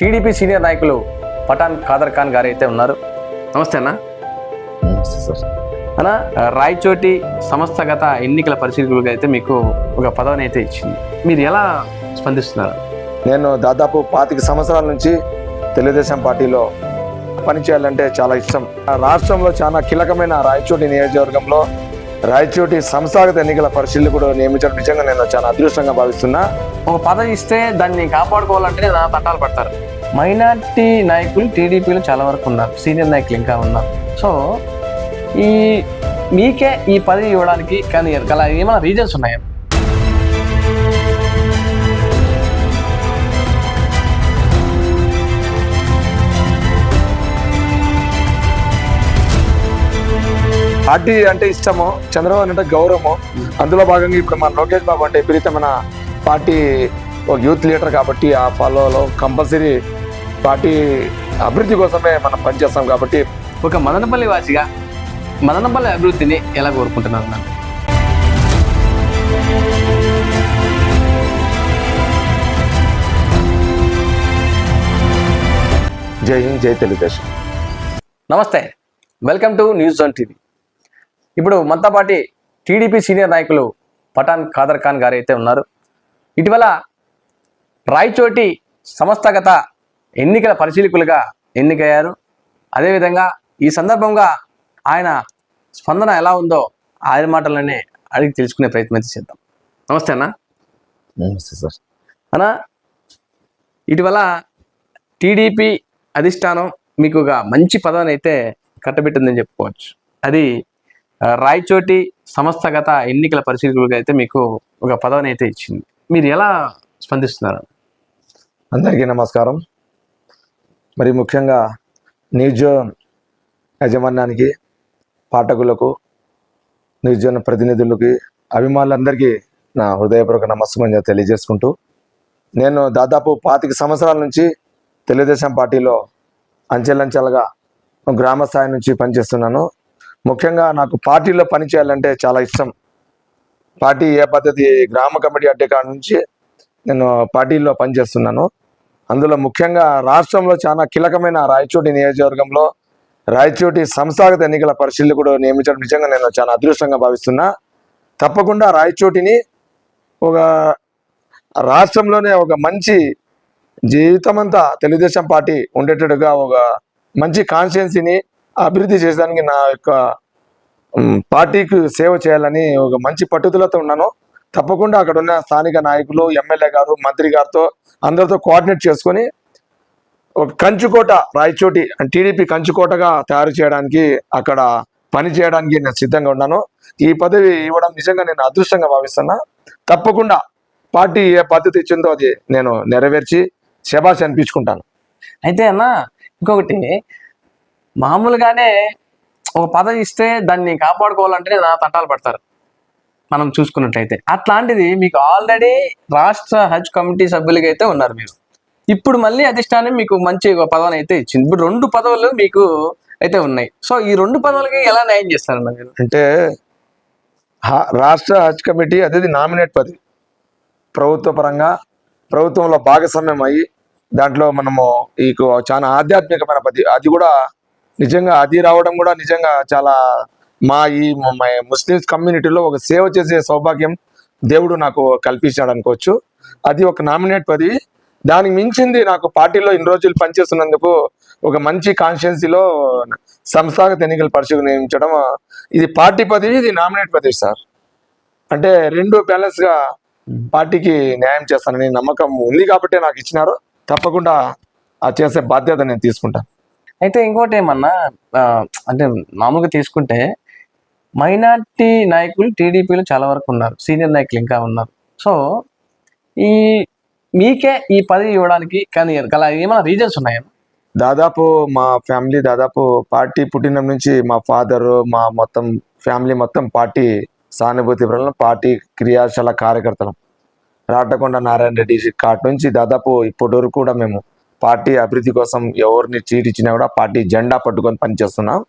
TDP senior నాయకులు పఠాన్ ఖాదర్ ఖాన్ గారు అయితే ఉన్నారు. నమస్తే అన్న. నమస్తే సార్. అన్న రాయచోటి సంస్థగత ఎన్నికల పరిశీలకులుగా అయితే మీకు ఒక పదవిని అయితే ఇచ్చింది. మీరు ఎలా స్పందిస్తున్నారు? నేను దాదాపు పాతిక సంవత్సరాల నుంచి తెలుగుదేశం పార్టీలో పనిచేయాలంటే చాలా ఇష్టం. రాష్ట్రంలో చాలా కీలకమైన రాయచోటి నియోజకవర్గంలో రాయచోటి సంస్థాగత ఎన్నికల పరిశీలకుడు నియమించడం నిజంగా నేను చాలా అదృష్టంగా భావిస్తున్నా. ఒక పదవి ఇస్తే దాన్ని కాపాడుకోవాలంటే నా తట్టాలు పడతారు. మైనార్టీ నాయకులు టీడీపీలో చాలా వరకు ఉన్నారు సీనియర్ నాయకులు ఇంకా ఉన్నారు సో ఈ మీకే ఈ పదవి ఇవ్వడానికి కానీ గల ఏమైనా రీజన్స్ ఉన్నాయా? పార్టీ అంటే ఇష్టము చంద్రబాబు అంటే గౌరవము. అందులో భాగంగా ఇప్పుడు మన లోకేష్ బాబు అంటే విపరీతమైన పార్టీ ఒక యూత్ లీడర్ కాబట్టి ఆ ఫాలోలో కంపల్సరీ పార్టీ అభివృద్ధి కోసమే మనం పనిచేస్తాం కాబట్టి ఒక మదనపల్లి వాసిగా మదనపల్లి అభివృద్ధిని ఎలా కోరుకుంటున్నారు అన్న? జై హింద్ జై తెలుగుదేశం. నమస్తే welcome to news zone TV. ఇప్పుడు మనతో పాటి టీడీపీ సీనియర్ నాయకులు పఠాన్ ఖాదర్ ఖాన్ గారు అయితే ఉన్నారు. ఇటీవల రాయచోటి సంస్థగత ఎన్నికల పరిశీలకులుగా ఎన్నికయ్యారు. అదేవిధంగా ఈ సందర్భంగా ఆయన స్పందన ఎలా ఉందో ఆయన మాటలనే అడిగి తెలుసుకునే ప్రయత్నం చేద్దాం. నమస్తే అన్న. నమస్తే సార్. అన్న ఇటీవల టీడీపీ అధిష్టానం మీకు ఒక మంచి పదవిని అయితే కట్టబెట్టిందని చెప్పుకోవచ్చు. అది రాయచోటి సంస్థగత ఎన్నికల పరిశీలకులుగా అయితే మీకు ఒక పదవిని అయితే ఇచ్చింది. మీరు ఎలా స్పందిస్తున్నారు? అందరికీ నమస్కారం. మరి ముఖ్యంగా న్యూజోన్ యాజమాన్యానికి పాఠకులకు న్యూజోన్ ప్రతినిధులకి అభిమానులందరికీ నా హృదయపూర్వక నమస్కారం తెలియజేసుకుంటూ నేను దాదాపు పాతిక సంవత్సరాల నుంచి తెలుగుదేశం పార్టీలో అంచెలంచెలుగా గ్రామ స్థాయి నుంచి పనిచేస్తున్నాను. ముఖ్యంగా నాకు పార్టీలో పనిచేయాలంటే చాలా ఇష్టం. పార్టీ ఏ పద్ధతి గ్రామ కమిటీ అడ్డే కాడ నుంచి నేను పార్టీలో పనిచేస్తున్నాను. అందులో ముఖ్యంగా రాష్ట్రంలో చాలా కీలకమైన రాయచోటి నియోజకవర్గంలో రాయచోటి సంస్థాగత ఎన్నికల పరిశీలకుడు నియమించడం నిజంగా నేను చాలా అదృష్టంగా భావిస్తున్నా. తప్పకుండా రాయచోటిని ఒక రాష్ట్రంలోనే ఒక మంచి జీవితమంతా తెలుగుదేశం పార్టీ ఉండేటట్టుగా ఒక మంచి కాన్స్టిట్యున్సీని అభివృద్ధి చేయడానికి నా యొక్క పార్టీకి సేవ చేయాలని ఒక మంచి పట్టుదలతో ఉన్నాను. తప్పకుండా అక్కడ ఉన్న స్థానిక నాయకులు ఎమ్మెల్యే గారు మంత్రి గారితో అందరితో కోఆర్డినేట్ చేసుకొని ఒక కంచుకోట రాయచోటి టీడీపీ కంచుకోటగా తయారు చేయడానికి అక్కడ పని చేయడానికి నేను సిద్ధంగా ఉన్నాను. ఈ పదవి ఇవ్వడం నిజంగా నేను అదృష్టంగా భావిస్తున్నా. తప్పకుండా పార్టీ ఏ పద్ధతి ఇచ్చిందో అది నేను నెరవేర్చి శబాష్ అనిపించుకుంటాను. అయితే అన్న ఇంకొకటి మామూలుగానే ఒక పదవి ఇస్తే దాన్ని కాపాడుకోవాలంటే నా తట్టాలు పడతారు. మనం చూసుకున్నట్లయితే. అట్లాంటిది మీకు ఆల్రెడీ రాష్ట్ర హజ్ కమిటీ సభ్యులుగా అయితే ఉన్నారు మీరు. ఇప్పుడు మళ్ళీ అధిష్టానం మీకు మంచి ఒక పదవిని అయితే ఇచ్చింది. ఇప్పుడు రెండు పదవులు మీకు అయితే ఉన్నాయి. సో ఈ రెండు పదవులకి ఎలా న్యాయం చేస్తారన్న మీరు? అంటే రాష్ట్ర హజ్ కమిటీ అది నామినేట్ పదవి. ప్రభుత్వ పరంగా ప్రభుత్వంలో భాగస్వామ్యం అయ్యి దాంట్లో మనము ఈ చాలా ఆధ్యాత్మికమైన పది అది కూడా నిజంగా అది రావడం కూడా నిజంగా చాలా మా ఈ మ- ముస్లిమ్స్ కమ్యూనిటీలో ఒక సేవ చేసే సౌభాగ్యం దేవుడు నాకు కల్పించాడు అనుకోవచ్చు. అది ఒక నామినేట్ పదవి దానికి మించింది నాకు పార్టీలో ఇన్ని రోజులు పనిచేస్తున్నందుకు ఒక మంచి కాన్స్టిట్యున్సీలో సంస్థాగత ఎన్నికల పరిశీలన నియమించడం ఇది పార్టీ పదవి ఇది నామినేట్ పదవి సార్. అంటే రెండు బ్యాలెన్స్గా పార్టీకి న్యాయం చేస్తానని నమ్మకం ఉంది కాబట్టి నాకు ఇచ్చినారు. తప్పకుండా ఆ చేసే బాధ్యత నేను తీసుకుంటాను అయితే ఇంకోటి ఏమన్నా అంటే మామూలుగా తీసుకుంటే మైనార్టీ నాయకులు టీడీపీలో చాలా వరకు ఉన్నారు. సీనియర్ నాయకులు ఇంకా ఉన్నారు. సో ఈ మీకే ఈ పదవి ఇవ్వడానికి కానీ గల ఏమైనా రీజన్స్ ఉన్నాయా? దాదాపు మా ఫ్యామిలీ దాదాపు పార్టీ పుట్టిన నుంచి మా ఫాదర్ మా మొత్తం ఫ్యామిలీ మొత్తం పార్టీ సానుభూతి పరులం పార్టీ క్రియాశీల కార్యకర్తలం. రాటకొండ నారాయణ రెడ్డి కాటి నుంచి దాదాపు ఇప్పటి వరకు కూడా మేము పార్టీ అభివృద్ధి కోసం ఎవరిని చీటిచ్చినా కూడా పార్టీ జెండా పట్టుకొని పనిచేస్తున్నాం.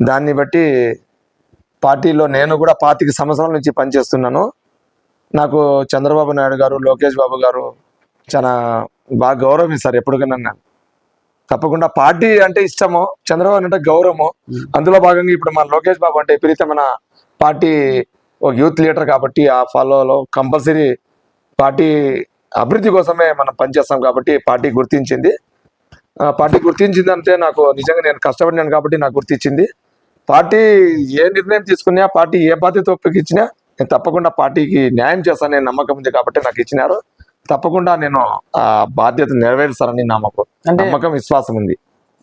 దాన్ని బట్టి పార్టీలో నేను కూడా పాతిక సంవత్సరాల నుంచి పనిచేస్తున్నాను నాకు చంద్రబాబు నాయుడు గారు లోకేష్ బాబు గారు చాలా బాగా గౌరవం ఇస్తారు ఎప్పటికైనా నన్ను. తప్పకుండా పార్టీ అంటే ఇష్టము చంద్రబాబు అంటే గౌరవము. అందులో భాగంగా ఇప్పుడు మన లోకేష్ బాబు అంటే విపరీతమైన పార్టీ ఒక యూత్ లీడర్ కాబట్టి ఆ ఫాలోలో కంపల్సరీ పార్టీ అభివృద్ధి కోసమే మనం పనిచేస్తాం కాబట్టి పార్టీ గుర్తించింది ఆ పార్టీ గుర్తించింది అంటే నాకు నిజంగా నేను కష్టపడినాను కాబట్టి నాకు గుర్తించింది పార్టీ ఏ నిర్ణయం తీసుకున్నా పార్టీ ఏ బాధ్యత ఒప్పించినా నేను తప్పకుండా పార్టీకి న్యాయం చేస్తానని నమ్మకం ఉంది కాబట్టి నాకు ఇచ్చినారు. తప్పకుండా నేను ఆ బాధ్యత నెరవేరుస్తానని నమ్మకం నమ్మకం విశ్వాసం ఉంది.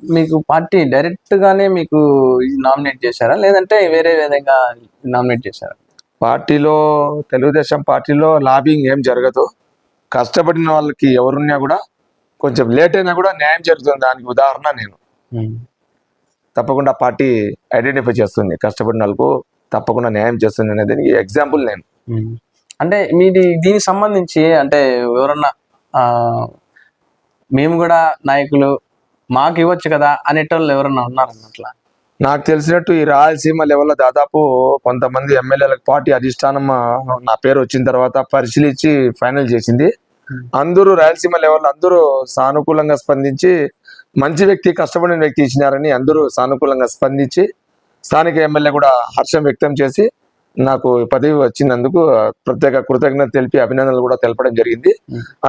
మీకు పార్టీ డైరెక్ట్ గానే మీకు నామినేట్ చేశారా? లేదంటే వేరే విధంగా నామినేట్ చేశారా? పార్టీలో తెలుగుదేశం పార్టీలో లాబింగ్ ఏం జరగదు. కష్టపడిన వాళ్ళకి ఎవరున్నా కూడా కొంచెం లేట్ అయినా కూడా న్యాయం జరుగుతుంది. దానికి ఉదాహరణ నేను. తప్పకుండా పార్టీ ఐడెంటిఫై చేస్తుంది. కష్టపడిన వాళ్ళకు తప్పకుండా న్యాయం చేస్తుంది అనేది ఎగ్జాంపుల్ నేను. అంటే మీది దీనికి సంబంధించి అంటే ఎవరన్నా మేము కూడా నాయకులు మాకు ఇవ్వచ్చు కదా అనేటోళ్ళు ఎవరన్నా ఉన్నారన్నట్లా నాకు తెలిసినట్టు ఈ రాయలసీమ లెవెల్లో దాదాపు కొంతమంది ఎమ్మెల్యేలకు పార్టీ అధిష్టానం నా పేరు వచ్చిన తర్వాత పరిశీలించి ఫైనల్ చేసింది. అందరూ రాయలసీమ లెవెల్లో అందరూ సానుకూలంగా స్పందించి మంచి వ్యక్తి కష్టపడిన వ్యక్తి ఇచ్చినారని అందరూ సానుకూలంగా స్పందించి స్థానిక ఎమ్మెల్యే కూడా హర్షం వ్యక్తం చేసి నాకు పదవి వచ్చినందుకు ప్రత్యేక కృతజ్ఞత తెలిపి అభినందనలు కూడా తెలపడం జరిగింది.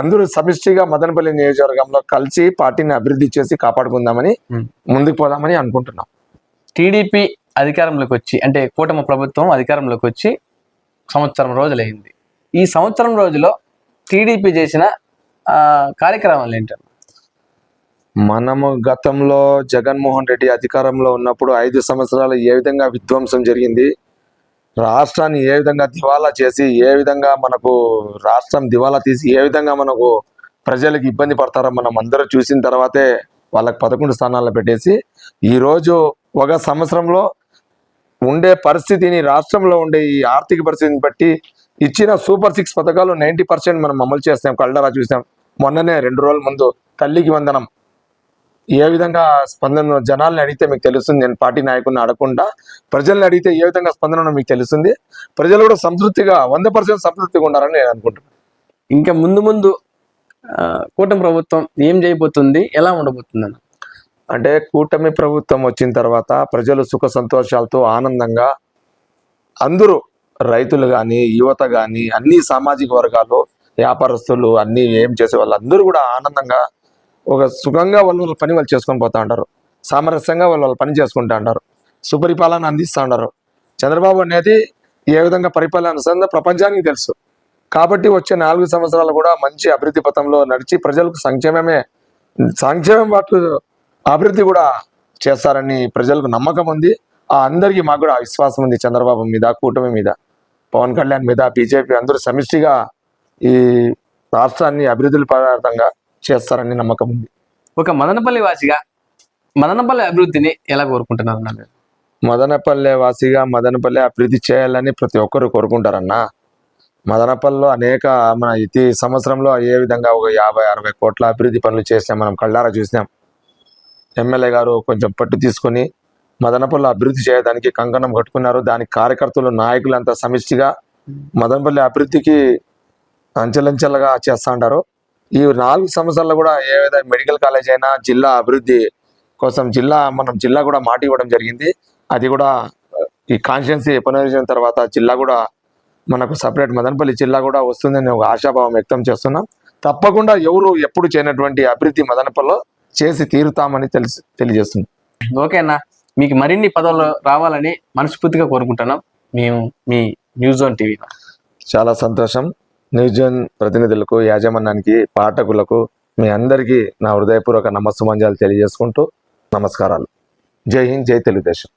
అందరూ సమిష్టిగా మదనపల్లి నియోజకవర్గంలో కలిసి పార్టీని అభివృద్ధి చేసి కాపాడుకుందామని. ముందుకు పోదామని అనుకుంటున్నాం టీడీపీ అధికారంలోకి వచ్చి అంటే కూటమి ప్రభుత్వం అధికారంలోకి వచ్చి సంవత్సరం రోజులైంది ఈ సంవత్సరం రోజులో టీడీపీ చేసిన కార్యక్రమాలు ఏంటంటే మనము గతంలో జగన్మోహన్ రెడ్డి అధికారంలో ఉన్నప్పుడు ఐదు సంవత్సరాలు ఏ విధంగా విధ్వంసం జరిగింది? రాష్ట్రాన్ని ఏ విధంగా దివాలా చేసి ఏ విధంగా మనకు రాష్ట్రం దివాలా తీసి ఏ విధంగా మనకు ప్రజలకు ఇబ్బంది పడతారో మనం అందరూ చూసిన తర్వాతే వాళ్ళకి పదకొండు స్థానాల్లో పెట్టేసి ఈరోజు ఒక సంవత్సరంలో ఉండే పరిస్థితిని రాష్ట్రంలో ఉండే ఈ ఆర్థిక పరిస్థితిని బట్టి ఇచ్చిన సూపర్ సిక్స్ పథకాలు నైంటీ పర్సెంట్ మనం అమలు చేస్తాం కళ్ళరా చూసాం. మొన్ననే రెండు రోజుల ముందు తల్లికి వందనం. ఏ విధంగా స్పందన జనాల్ని అడిగితే మీకు తెలుస్తుంది? నేను పార్టీ నాయకుడిని అడగకుండా ప్రజల్ని అడిగితే ఏ విధంగా స్పందన మీకు తెలుస్తుంది. ప్రజలు కూడా సంతృప్తిగా వంద పర్సెంట్ సంతృప్తిగా ఉండాలని నేను అనుకుంటున్నాను. ఇంకా ముందు ముందు కూటమి ప్రభుత్వం ఏం చేయబోతుంది? ఎలా ఉండబోతుంది అంటే కూటమి ప్రభుత్వం వచ్చిన తర్వాత ప్రజలు సుఖ సంతోషాలతో ఆనందంగా అందరూ రైతులు కానీ యువత కానీ అన్ని సామాజిక వర్గాలు వ్యాపారస్తులు అన్ని ఏం చేసే వాళ్ళు అందరూ కూడా ఆనందంగా ఒక సుఖంగా వాళ్ళు వాళ్ళ పని వాళ్ళు చేసుకొని పోతా ఉంటారు సామరస్యంగా వాళ్ళు వాళ్ళ పని చేసుకుంటా ఉంటారు సుపరిపాలన అందిస్తూ ఉంటారు చంద్రబాబు అనేది ఏ విధంగా పరిపాలన అందిస్తుందో ప్రపంచానికి తెలుసు. కాబట్టి వచ్చే నాలుగు సంవత్సరాలు కూడా మంచి అభివృద్ధి పథంలో నడిచి ప్రజలకు సంక్షేమమే సంక్షేమం పాటు అభివృద్ధి కూడా చేస్తారని ప్రజలకు నమ్మకం ఉంది. ఆ అందరికీ మాకు కూడా విశ్వాసం ఉంది చంద్రబాబు మీద కూటమి మీద. పవన్ కళ్యాణ్ మీద బీజేపీ అందరూ సమిష్టిగా ఈ రాష్ట్రాన్ని అభివృద్ధి పదార్థంగా చేస్తారని నమ్మకం ఉంది. ఒక మదనపల్లి వాసిగా మదనపల్లి అభివృద్ధిని ఎలా కోరుకుంటున్నారు అన్న? మీరు? మదనపల్లె వాసిగా మదనపల్లె అభివృద్ధి చేయాలని ప్రతి ఒక్కరు కోరుకుంటారన్నా. మదనపల్లిలో అనేక మన ఇతి సంవత్సరంలో ఏ విధంగా ఒక యాభై అరవై కోట్ల అభివృద్ధి పనులు చేసినాం మనం కళ్ళారా చూసినాం. ఎమ్మెల్యే గారు కొంచెం పట్టు తీసుకుని మదనపల్లి అభివృద్ధి చేయడానికి కంకణం కట్టుకున్నారు. దానికి కార్యకర్తలు నాయకులంతా సమిష్టిగా మదనపల్లి అభివృద్ధికి అంచెలంచెలుగా చేస్తా ఉంటారు. ఈ నాలుగు సంవత్సరాల్లో కూడా ఏ విధంగా మెడికల్ కాలేజ్ అయినా జిల్లా అభివృద్ధి కోసం జిల్లా మనం జిల్లా కూడా మాట ఇవ్వడం జరిగింది. అది కూడా ఈ కాన్స్టిట్యున్సీ పునరుద్ధరించిన తర్వాత జిల్లా కూడా మనకు సపరేట్ మదనపల్లి జిల్లా కూడా వస్తుందని ఒక ఆశాభావం వ్యక్తం చేస్తున్నాం. తప్పకుండా ఎవరు ఎప్పుడు చేయనటువంటి అభివృద్ధి మదనపల్లిలో చేసి తీరుతామని తెలిసి తెలియజేస్తున్నాం. ఓకే అన్న. మీకు మరిన్ని పదవులు రావాలని మనస్ఫూర్తిగా కోరుకుంటున్నాం. మేము మీ న్యూస్ జోన్ టీవీ చాలా సంతోషం. న్యూజియన్ ప్రతినిధులకు యాజమాన్యానికి పాఠకులకు మీ అందరికీ నా హృదయపూర్వక నమస్సుమంజాలు తెలియజేసుకుంటూ నమస్కారాలు. జై హింద్ జై తెలుగుదేశం.